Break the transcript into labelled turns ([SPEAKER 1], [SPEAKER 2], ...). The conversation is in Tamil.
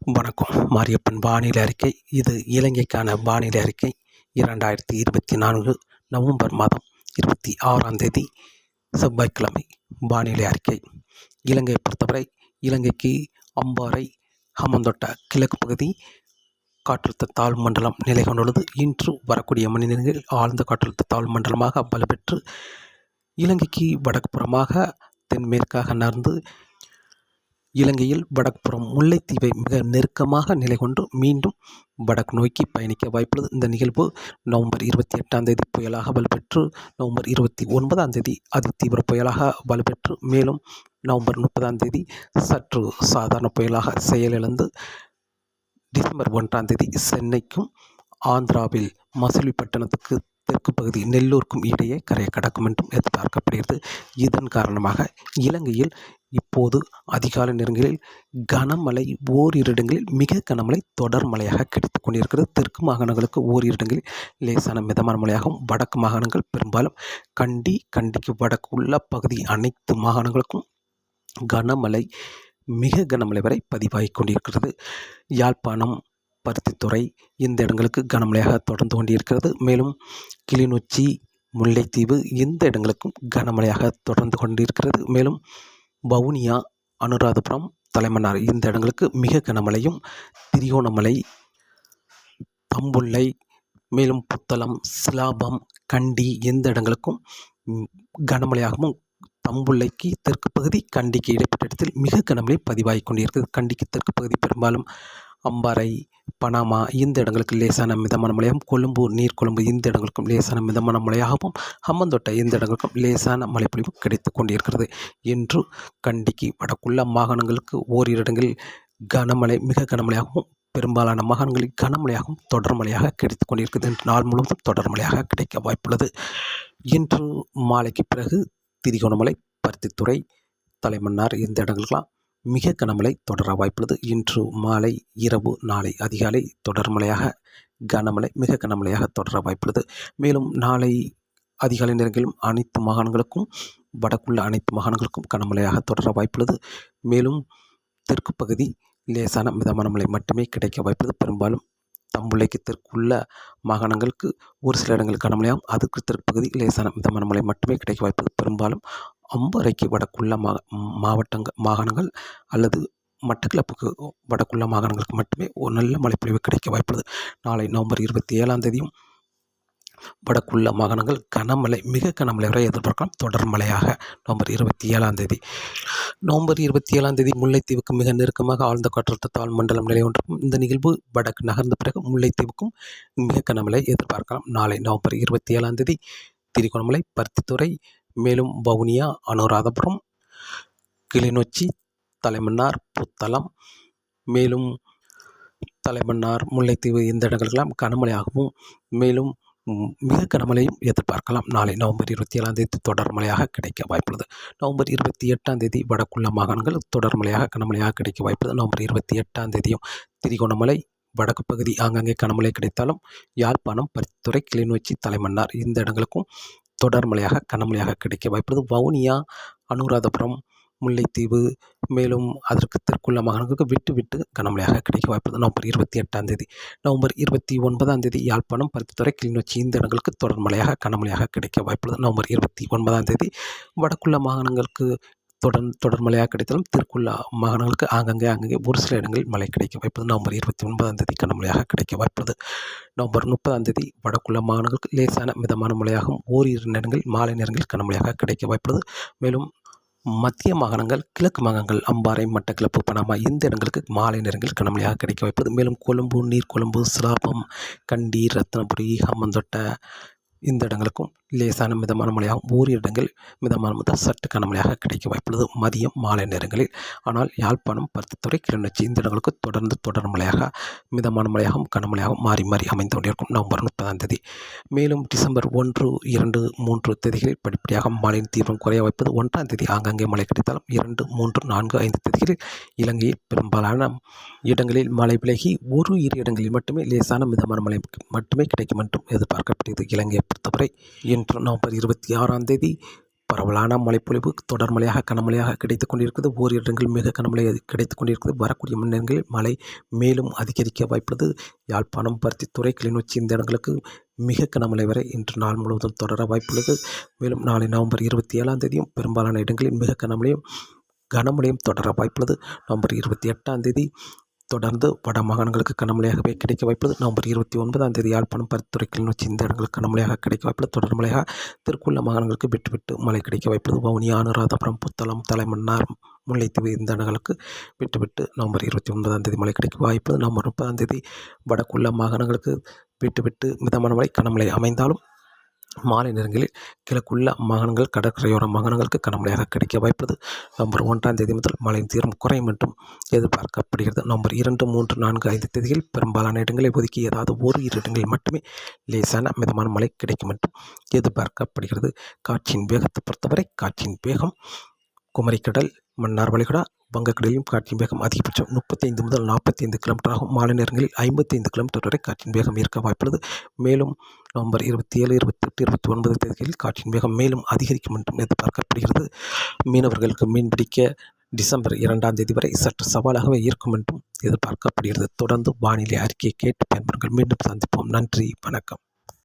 [SPEAKER 1] வணக்கம். மாரியப்பன் வானிலை அறிக்கை. இது இலங்கைக்கான வானிலை அறிக்கை. இரண்டாயிரத்தி இருபத்தி நான்கு நவம்பர் மாதம் இருபத்தி ஆறாம் தேதி செவ்வாய்க்கிழமை வானிலை அறிக்கை. இலங்கையை பொறுத்தவரை இலங்கைக்கு அம்பாறை ஹமந்தொட்ட கிழக்கு பகுதி காற்றழுத்த தாழ்வு மண்டலம் நிலை கொண்டுள்ளது. இன்று வரக்கூடிய மணி நேரங்களில் ஆழ்ந்த காற்றழுத்த தாழ்வு மண்டலமாக வலுப்பெற்று இலங்கைக்கு வடக்கு புறமாக தென்மேற்காக நகர்ந்து இலங்கையில் வடக்குப்புறம் முல்லைத்தீவை மிக நெருக்கமாக நிலை கொண்டு மீண்டும் வடக்கு நோக்கி பயணிக்க வாய்ப்புள்ளது. இந்த நிகழ்வு நவம்பர் இருபத்தி எட்டாம் தேதி புயலாக வலுப்பெற்று நவம்பர் இருபத்தி ஒன்பதாம் தேதி அதிதீவிர புயலாக வலுப்பெற்று மேலும் நவம்பர் முப்பதாம் தேதி சற்று சாதாரண புயலாக செயலிழந்து டிசம்பர் ஒன்றாம் தேதி சென்னைக்கும் ஆந்திராவில் மசிலிப்பட்டினத்துக்கு தெற்கு பகுதி நெல்லூருக்கும் இடையே கரையை கடக்கும் என்றும் எதிர்பார்க்கப்படுகிறது. இதன் காரணமாக இலங்கையில் இப்போது அதிகாலை நேரங்களில் கனமழை ஓரிரு இடங்களில் மிக கனமழை தொடர் மழையாக கிடைத்து கொண்டிருக்கிறது. தெற்கு மாகாணங்களுக்கு ஓரிரு இடங்களில் லேசான மிதமான மழையாகவும் வடக்கு மாகாணங்கள் பெரும்பாலும் கண்டி கண்டிக்கு வடக்கு உள்ள பகுதி அனைத்து மாகாணங்களுக்கும் கனமழை மிக கனமழை வரை பதிவாகி கொண்டிருக்கிறது. யாழ்ப்பாணம் பருத்தித்துறை இந்த இடங்களுக்கு கனமழையாக தொடர்ந்து கொண்டிருக்கிறது. மேலும் கிளிநொச்சி முல்லைத்தீவு இந்த இடங்களுக்கும் கனமழையாக தொடர்ந்து கொண்டிருக்கிறது. மேலும் வவுனியா அனுராதபுரம் தலைமன்னார். இந்த இடங்களுக்கு மிக கனமழையும் திரிகோணமலை தம்புள்ளை மேலும் புத்தளம் சிலாபம் கண்டி எந்த இடங்களுக்கும் கனமழையாகவும் தம்புள்ளைக்கு தெற்கு பகுதி கண்டிக்கு இடைப்பட்ட இடத்தில் மிக கனமழை பதிவாகி கொண்டிருக்கிறது. கண்டிக்கு தெற்கு பகுதி பெரும்பாலும் அம்பாறை பனாமா இந்த இடங்களுக்கு லேசான மிதமான மழையாகவும் கொழும்பு நீர்கொழும்பு இந்த இடங்களுக்கும் லேசான மிதமான மழையாகவும் ஹம்மந்தொட்டை இந்த இடங்களுக்கும் லேசான மழைப்பொழிவு கிடைத்து கொண்டிருக்கிறது. என்று கண்டிக்கு வடக்குள்ள மாகாணங்களுக்கு ஓரிரு இடங்களில் கனமழை மிக கனமழையாகவும் பெரும்பாலான மாகாணங்களில் கனமழையாகவும் தொடர் மழையாக கிடைத்து கொண்டிருக்கிறது. என்று நாள் முழுவதும் தொடர் மழையாக கிடைக்க வாய்ப்புள்ளது. இன்று மாலைக்கு பிறகு திரிகோணமலை பருத்தித்துறை தலைமன்னார் இந்த இடங்களுக்கெல்லாம் மிக கனமழை தொடர வாய்ப்புள்ளது. இன்று மாலை இரவு நாளை அதிகாலை தொடர் மழையாக கனமழை மிக கனமழையாக தொடர வாய்ப்புள்ளது. மேலும் நாளை அதிகாலை நேரங்களிலும் அனைத்து மாகாணங்களுக்கும் வடக்குள்ள அனைத்து மாகாணங்களுக்கும் கனமழையாக தொடர வாய்ப்புள்ளது. மேலும் தெற்கு பகுதி லேசான மிதமான மழை மட்டுமே கிடைக்க வாய்ப்புள்ளது. பெரும்பாலும் தம்புள்ளைக்கு தெற்குள்ள மாகாணங்களுக்கு ஒரு சில இடங்கள் கனமழையாகும். அதுக்கு தெற்கு பகுதி லேசான மிதமான மழை மட்டுமே கிடைக்க வாய்ப்புள்ளது. பெரும்பாலும் அம்பரைக்கு வடக்குள்ள மா மாவட்டங்கள் மாகாணங்கள் அல்லது மட்டக்களப்புக்கு வடக்குள்ள மாகாணங்களுக்கு மட்டுமே ஒரு நல்ல மழைப்பொழிவு கிடைக்க வாய்ப்புள்ளது. நாளை நவம்பர் இருபத்தி ஏழாம் தேதியும் வடக்குள்ள மாகாணங்கள் கனமழை மிக கனமழை வரை எதிர்பார்க்கலாம். தொடர் மழையாக நவம்பர் இருபத்தி ஏழாம் தேதி. நவம்பர் இருபத்தி ஏழாம் தேதி முல்லைத்தீவுக்கு மிக நெருக்கமாக ஆழ்ந்த காற்றழுத்த தாழ் மண்டலம் நிலை ஒன்றும் இந்த நிகழ்வு வடக்கு நகர்ந்த பிறகு முல்லைத்தீவுக்கும் மிக கனமழை எதிர்பார்க்கலாம். நாளை நவம்பர் இருபத்தி ஏழாம் தேதி திரிகோணமலை பருத்தித்துறை மேலும் வவுனியா அனுராதபுரம் கிளிநொச்சி தலைமன்னார் புத்தளம். மேலும் தலைமன்னார் முல்லைத்தீவு இந்த இடங்களுக்கெல்லாம் கனமழையாகவும் மேலும் மிக கனமழையும் எதிர்பார்க்கலாம். நாளை நவம்பர் இருபத்தி ஏழாம் தேதி தொடர் மழையாக கிடைக்க வாய்ப்புள்ளது. நவம்பர் இருபத்தி எட்டாம் தேதி வடக்குள்ள மாகாணங்கள் தொடர் மழையாக கனமழையாக கிடைக்க வாய்ப்புள்ளது. நவம்பர் இருபத்தி எட்டாம் தேதியும் திரிகோணமலை வடக்கு பகுதி ஆங்காங்கே கனமழை கிடைத்தாலும் யாழ்ப்பாணம் பரித்துறை கிளிநொச்சி தலைமன்னார் இந்த இடங்களுக்கும் தொடர் மழையாக கனமழையாக கிடைக்க வாய்ப்புள்ளது. வவுனியா அனுராதபுரம் முல்லைத்தீவு மேலும் அதற்கு தெற்குள்ள மாகாணங்களுக்கு விட்டு விட்டு கனமழையாக கிடைக்க வாய்ப்புள்ளது. நவம்பர் இருபத்தி எட்டாம் தேதி நவம்பர் இருபத்தி ஒன்பதாம் தேதி யாழ்ப்பாணம் பருத்தித்துறை கிளிநொச்சி இந்த இடங்களுக்கு தொடர் மழையாக கனமழையாக கிடைக்க வாய்ப்புள்ளது. நவம்பர் இருபத்தி ஒன்பதாம் தேதி வடக்குள்ள மாகாணங்களுக்கு தொடர் தொடர் மழையாக கிடைத்தாலும் திருக்குள்ளா மாகாணங்களுக்கு ஆங்கங்கே ஆங்கங்கே ஒரு சில இடங்களில் மழை கிடைக்க வாய்ப்பது நவம்பர் இருபத்தி ஒன்பதாம் தேதி கனமழையாக கிடைக்க வாய்ப்புள்ளது. நவம்பர் முப்பதாம் தேதி வடக்குள்ள மாகாணங்களுக்கு லேசான மிதமான மழையாகவும் ஓரிரு நேரங்களில் மாலை நேரங்களில் கனமழையாக கிடைக்க வாய்ப்புள்ளது. மேலும் மத்திய மாகாணங்கள் கிழக்கு மாகாணங்கள் அம்பாறை மட்டக்கிழப்பு பனாமா இந்த இடங்களுக்கு மாலை நேரங்களில் கனமழையாக கிடைக்க வாய்ப்பது மேலும் கொழும்பு நீர்கொழும்பு சிலாபம் கண்டி ரத்னபுரி ஹம்மந்தொட்டை இந்த இடங்களுக்கும் லேசான மிதமான மழையாகவும் ஓரிரு இடங்கள் மிதமான முதல் சற்று கனமழையாக கிடைக்க வாய்ப்புள்ளது. மதியம் மாலை நேரங்களில். ஆனால் யாழ்ப்பாணம் பருத்தித்துறை கிளிநொச்சி இந்த இடங்களுக்கு தொடர்ந்து தொடர் மழையாக மிதமான மழையாகவும் கனமழையாகவும் மாறி மாறி அமைந்து கொண்டிருக்கும் நவம்பர் முப்பதாம் தேதி. மேலும் டிசம்பர் ஒன்று இரண்டு மூன்று தேதிகளில் படிப்படியாக மழையின் தீவிரம் குறைய வாய்ப்பது ஒன்றாம் தேதி ஆங்காங்கே மழை கிடைத்தாலும் இரண்டு மூன்று நான்கு ஐந்து தேதிகளில் இலங்கையில் பெரும்பாலான இடங்களில் மழை விலகி ஒரு இரு இடங்களில் மட்டுமே லேசான மிதமான மழை மட்டுமே கிடைக்கும் என்றும் எதிர்பார்க்கப்படுகிறது. இலங்கையை பொறுத்தவரை இன்று நவம்பர் இருபத்தி ஆறாம் தேதி பரவலான மழைப்பொழிவு தொடர் மழையாக கனமழையாக கிடைத்துக் கொண்டிருக்கிறது. ஓர் இடங்களில் மிக கனமழை கிடைத்துக் கொண்டிருக்கிறது. வரக்கூடிய மணிநேரங்களில் மழை மேலும் அதிகரிக்க வாய்ப்புள்ளது. யாழ்ப்பாணம் பருத்தித்துறை கிளிநொச்சி இந்த இடங்களுக்கு மிக கனமழை வரை இன்று நாள் முழுவதும் தொடர வாய்ப்புள்ளது. மேலும் நாளை நவம்பர் இருபத்தி ஏழாம் தேதியும் பெரும்பாலான இடங்களில் மிக கனமழையும் கனமழையும் தொடர வாய்ப்புள்ளது. நவம்பர் இருபத்தி எட்டாம் தேதி தொடர்ந்து வட மாகாணங்களுக்கு கனமழையாகவே கிடைக்க வாய்ப்புள்ளது. நவம்பர் இருபத்தி ஒன்பதாம் தேதி யாழ்ப்பாணம் பருத்துறை கிளிநொச்சி இந்த இடங்களுக்கு கனமழையாக கிடைக்க வாய்ப்புள்ளது. தொடர் மழையாக திருக்குள்ள மாகாணங்களுக்கு விட்டு விட்டு மழை கிடைக்க வாய்ப்புள்ளது. வவுனியா அனுராதபுரம் புத்தளம் தலைமன்னார் முல்லைத்தீவு இந்த இடங்களுக்கு விட்டு விட்டு நவம்பர் இருபத்தி ஒன்பதாம் தேதி மழை கிடைக்க வாய்ப்புள்ளது. நவம்பர் முப்பதாம் தேதி வடக்குள்ள மாகாணங்களுக்கு விட்டு விட்டு மிதமான மழை கனமழை அமைந்தாலும் மாலை நேரங்களில் கிழக்குள்ள மாகாணங்கள் கடற்கரையோர மாகாணங்களுக்கு கனமழையாக கிடைக்க வாய்ப்பது நவம்பர் ஒன்றாம் தேதி முதல் மழையின் தீவிரம் குறையும் என்றும் எதிர்பார்க்கப்படுகிறது. நவம்பர் இரண்டு மூன்று நான்கு ஐந்து தேதியில் பெரும்பாலான இடங்களை ஒதுக்கி ஏதாவது ஒரு இரு இடங்களில் மட்டுமே லேசான மிதமான மழை கிடைக்கும் என்றும் எதிர்பார்க்கப்படுகிறது. காற்றின் வேகத்தை பொறுத்தவரை காற்றின் வேகம் குமரிக்கடல் மன்னார் வளைகுடா வங்கக்கடலிலும் காற்றின் வேகம் அதிகபட்சம் முப்பத்தைந்து முதல் நாற்பத்தைந்து கிலோமீட்டர் ஆகும் மாலை நேரங்களில் ஐம்பத்தைந்து கிலோமீட்டர் வரை காற்றின் வேகம் இருக்க வாய்ப்புள்ளது. மேலும் நவம்பர் இருபத்தி ஏழு இருபத்தெட்டு இருபத்தி ஒன்பது தேதிகளில் காற்றின் வேகம் மேலும் அதிகரிக்கும் என்றும் எதிர்பார்க்கப்படுகிறது. மீனவர்களுக்கு மீன்பிடிக்க டிசம்பர் இரண்டாம் தேதி வரை சற்று சவாலாகவே இருக்கும் என்றும் எதிர்பார்க்கப்படுகிறது. தொடர்ந்து வானிலை அறிக்கையை கேட்டு பயன்படுங்கள் மீண்டும் சந்திப்போம். நன்றி வணக்கம்.